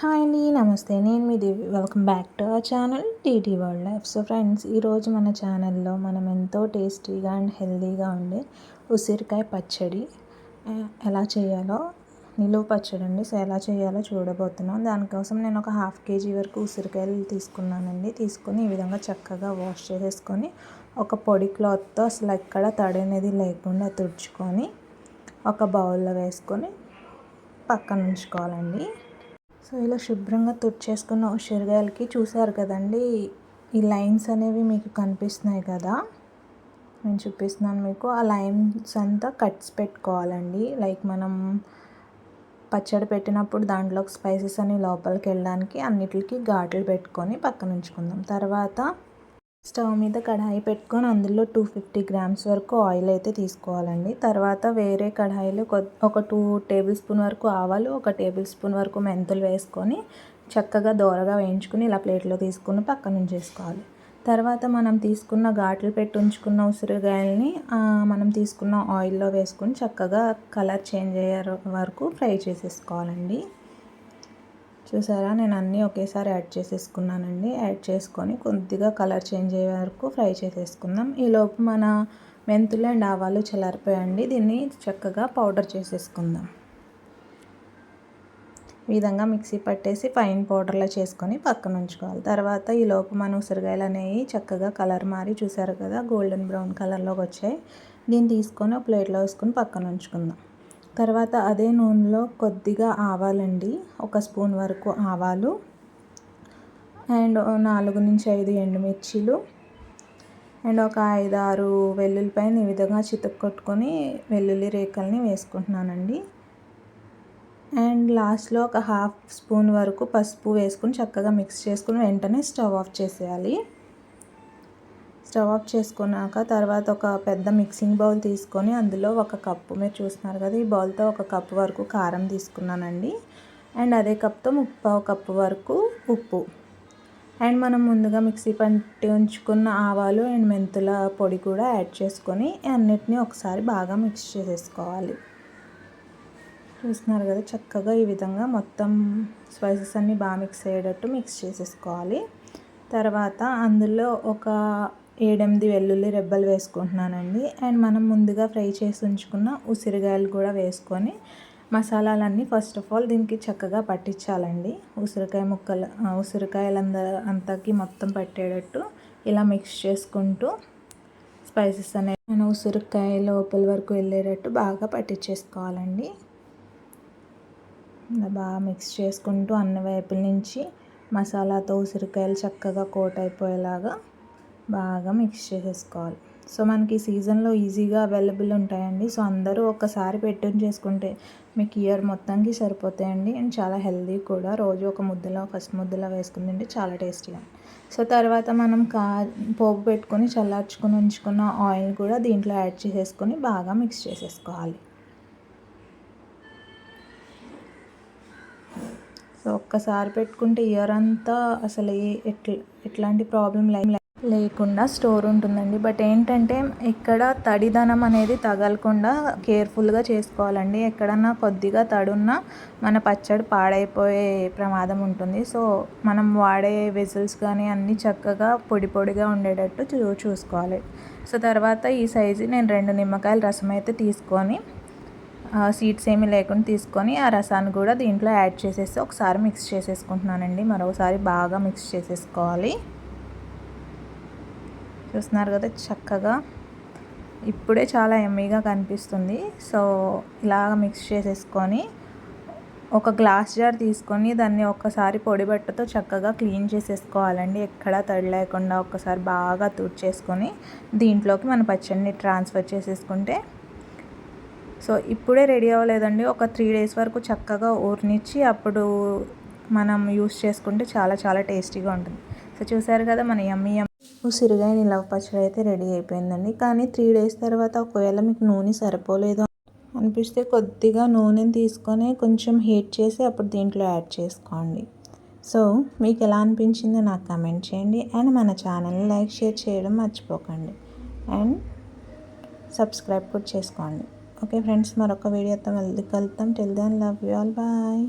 Hi అండి నమస్తే నేను మీ Devi welcome back to our channel TT world life so friends ఈరోజు మన ఛానల్లో మనం ఎంతో టేస్టీగా అండ్ హెల్తీగా ఉండే ఉసిరికాయ పచ్చడి ఎలా చేయాలో నిలువ పచ్చడి అండి. సో ఎలా చేయాలో చూడబోతున్నాం. దానికోసం నేను ఒక హాఫ్ కేజీ వరకు ఉసిరికాయలు తీసుకున్నానండి. తీసుకొని ఈ విధంగా చక్కగా వాష్ చేసేసుకొని ఒక పొడి క్లాత్తో అసలు ఎక్కడ తడి అనేది లేకుండా తుడుచుకొని ఒక బౌల్లో వేసుకొని పక్కన ఉంచుకోవాలండి. సో ఇలా శుభ్రంగా తుడిచేసుకున్న ఉసిరికాయలకి చూసారు కదండి ఈ లైన్స్ అనేవి మీకు కనిపిస్తున్నాయి కదా. నేను చూపిస్తున్నాను మీకు. ఆ లైన్స్ అంతా కట్స్ పెట్టుకోవాలండి. లైక్ మనం పచ్చడి పెట్టినప్పుడు దాంట్లోకి స్పైసెస్ అని లోపలికి వెళ్ళడానికి అన్నిటికి ఘాట్లు పెట్టుకొని పక్కన ఉంచుకుందాం. తర్వాత స్టవ్ మీద కడాయి పెట్టుకొని అందులో టూ ఫిఫ్టీ గ్రామ్స్ వరకు ఆయిల్ అయితే తీసుకోవాలండి. తర్వాత వేరే కడాయిలో ఒక టూ టేబుల్ స్పూన్ వరకు ఆవాలు ఒక టేబుల్ స్పూన్ వరకు మెంతులు వేసుకొని చక్కగా దోరగా వేయించుకుని ఇలా ప్లేట్లో తీసుకుని పక్కన ఉంచేసుకోవాలి. తర్వాత మనం తీసుకున్న ఘాట్లు పెట్టి ఉంచుకున్న ఉసిరికాయలని మనం తీసుకున్న ఆయిల్లో వేసుకొని చక్కగా కలర్ చేంజ్ అయ్యే వరకు ఫ్రై చేసేసుకోవాలండి. చూసారా? నేను అన్నీ ఒకేసారి యాడ్ చేసేసుకున్నానండి. యాడ్ చేసుకొని కొద్దిగా కలర్ చేంజ్ అయ్యే వరకు ఫ్రై చేసేసుకుందాం. ఈలోపు మన మెంతులు అండ్ ఆవాలు చల్లారిపోయండి దీన్ని చక్కగా పౌడర్ చేసేసుకుందాం. ఈ విధంగా మిక్సీ పట్టేసి ఫైన్ పౌడర్లో చేసుకొని పక్కన ఉంచుకోవాలి. తర్వాత ఈ లోపు మన ఉసిరికాయలు అనేవి చక్కగా కలర్ మారి చూసారు కదా గోల్డెన్ బ్రౌన్ కలర్లోకి వచ్చాయి. దీన్ని తీసుకొని ఒక ప్లేట్లో వేసుకొని పక్కన ఉంచుకుందాం. తర్వాత అదే నూనెలో కొద్దిగా ఆవాలండి. ఒక స్పూన్ వరకు ఆవాలు. అండ్ నాలుగు నుంచి ఐదు ఎండుమిర్చీలు. అండ్ ఒక ఐదు ఆరు వెల్లుల్లిపాయని ఈ విధంగా కొట్టుకొని వెల్లుల్లి రేకల్ని వేసుకుంటున్నానండి. అండ్ లాస్ట్లో ఒక హాఫ్ స్పూన్ వరకు పసుపు వేసుకుని చక్కగా మిక్స్ చేసుకుని వెంటనే స్టవ్ ఆఫ్ చేసేయాలి. స్టవ్ ఆఫ్ చేసుకున్నాక తర్వాత ఒక పెద్ద మిక్సింగ్ బౌల్ తీసుకొని అందులో ఒక కప్పు మీరు చూస్తున్నారు కదా ఈ బౌల్తో ఒక కప్పు వరకు కారం తీసుకున్నానండి. అండ్ అదే కప్తో ముప్పావు కప్పు వరకు ఉప్పు. అండ్ మనం ముందుగా మిక్సీ పట్టి ఉంచుకున్న ఆవాలు అండ్ మెంతుల పొడి కూడా యాడ్ చేసుకొని అన్నిటినీ ఒకసారి బాగా మిక్స్ చేసేసుకోవాలి. చూస్తున్నారు కదా చక్కగా ఈ విధంగా మొత్తం స్పైసెస్ అన్నీ బాగా మిక్స్ అయ్యేటట్టు మిక్స్ చేసేసుకోవాలి. తర్వాత అందులో ఒక ఏడెనిమిది వెల్లుల్లి రెబ్బలు వేసుకుంటున్నానండి. అండ్ మనం ముందుగా ఫ్రై చేసి ఉంచుకున్న ఉసిరికాయలు కూడా వేసుకొని మసాలాలన్నీ ఫస్ట్ ఆఫ్ ఆల్ దీనికి చక్కగా పట్టించాలండి. ఉసిరికాయ ముక్కలు ఉసిరికాయలంద అంతకి మొత్తం పట్టేటట్టు ఇలా మిక్స్ చేసుకుంటూ స్పైసెస్ అనేవి మన ఉసిరికాయ లోపల వరకు వెళ్ళేటట్టు బాగా పట్టించేసుకోవాలండి. ఇలా బాగా మిక్స్ చేసుకుంటూ అన్ని వైపుల నుంచి మసాలాతో ఉసిరికాయలు చక్కగా కోట్ అయిపోయేలాగా బాగా మిక్స్ చేసేసుకోవాలి. సో మనకి సీజన్లో ఈజీగా అవైలబుల్ ఉంటాయండి. సో అందరూ ఒక్కసారి పెట్టుని చేసుకుంటే మీకు ఇయర్ మొత్తానికి సరిపోతాయండి. అండ్ చాలా హెల్దీ కూడా. రోజు ఒక ముద్దలో ఫస్ట్ ముద్దలో వేసుకుని తింటే చాలా టేస్టీగా సో తర్వాత మనం కా పోపు పెట్టుకొని చల్లార్చుకుని ఉంచుకున్న ఆయిల్ కూడా దీంట్లో యాడ్ చేసేసుకొని బాగా మిక్స్ చేసేసుకోవాలి. సో ఒక్కసారి పెట్టుకుంటే ఇయర్ అంతా అసలు ఎట్లా ఎట్లాంటి ప్రాబ్లం లైక్ లేకుండా స్టోర్ ఉంటుందండి. బట్ ఏంటంటే ఇక్కడ తడిదనం అనేది తగలకుండా కేర్ఫుల్గా చేసుకోవాలండి. ఎక్కడన్నా కొద్దిగా తడున్నా మన పచ్చడి పాడైపోయే ప్రమాదం ఉంటుంది. సో మనం వాడే వెజిల్స్ కానీ అన్నీ చక్కగా పొడి పొడిగా ఉండేటట్టు చూ చూసుకోవాలి. సో తర్వాత ఈ సైజు నేను రెండు నిమ్మకాయల రసం అయితే తీసుకొని సీడ్స్ ఏమీ లేకుండా తీసుకొని ఆ రసాన్ని కూడా దీంట్లో యాడ్ చేసేసి ఒకసారి మిక్స్ చేసేసుకుంటున్నానండి. మరోసారి బాగా మిక్స్ చేసేసుకోవాలి. చూస్తున్నారు కదా చక్కగా. ఇప్పుడే చాలా ఎమ్మీగా కనిపిస్తుంది. సో ఇలాగ మిక్స్ చేసేసుకొని ఒక గ్లాస్ జార్ తీసుకొని దాన్ని ఒక్కసారి పొడి బట్టతో చక్కగా క్లీన్ చేసేసుకోవాలండి. ఎక్కడా తడి లేకుండా ఒక్కసారి బాగా తుడిచేసుకొని దీంట్లోకి మన పచ్చడిని ట్రాన్స్ఫర్ చేసేసుకుంటే. సో ఇప్పుడే రెడీ అవ్వలేదండి. ఒక త్రీ డేస్ వరకు చక్కగా ఊరినిచ్చి అప్పుడు మనం యూస్ చేసుకుంటే చాలా చాలా టేస్టీగా ఉంటుంది. సో చూసారు కదా మన ఎమ్మి ఉసిరిగాయ నిలవ పచ్చడి అయితే రెడీ అయిపోయిందండి. కానీ త్రీ డేస్ తర్వాత ఒకవేళ మీకు నూనె సరిపోలేదు అనిపిస్తే కొద్దిగా నూనెని తీసుకొని కొంచెం హీట్ చేసి అప్పుడు దీంట్లో యాడ్ చేసుకోండి. సో మీకు ఎలా అనిపించిందో నాకు కమెంట్ చేయండి. అండ్ మన ఛానల్ని లైక్ షేర్ చేయడం మర్చిపోకండి. అండ్ సబ్స్క్రైబ్ కూడా చేసుకోండి. ఓకే ఫ్రెండ్స్ మరొక వీడియోతో మళ్ళీ కలుద్దాం. Till then love you all bye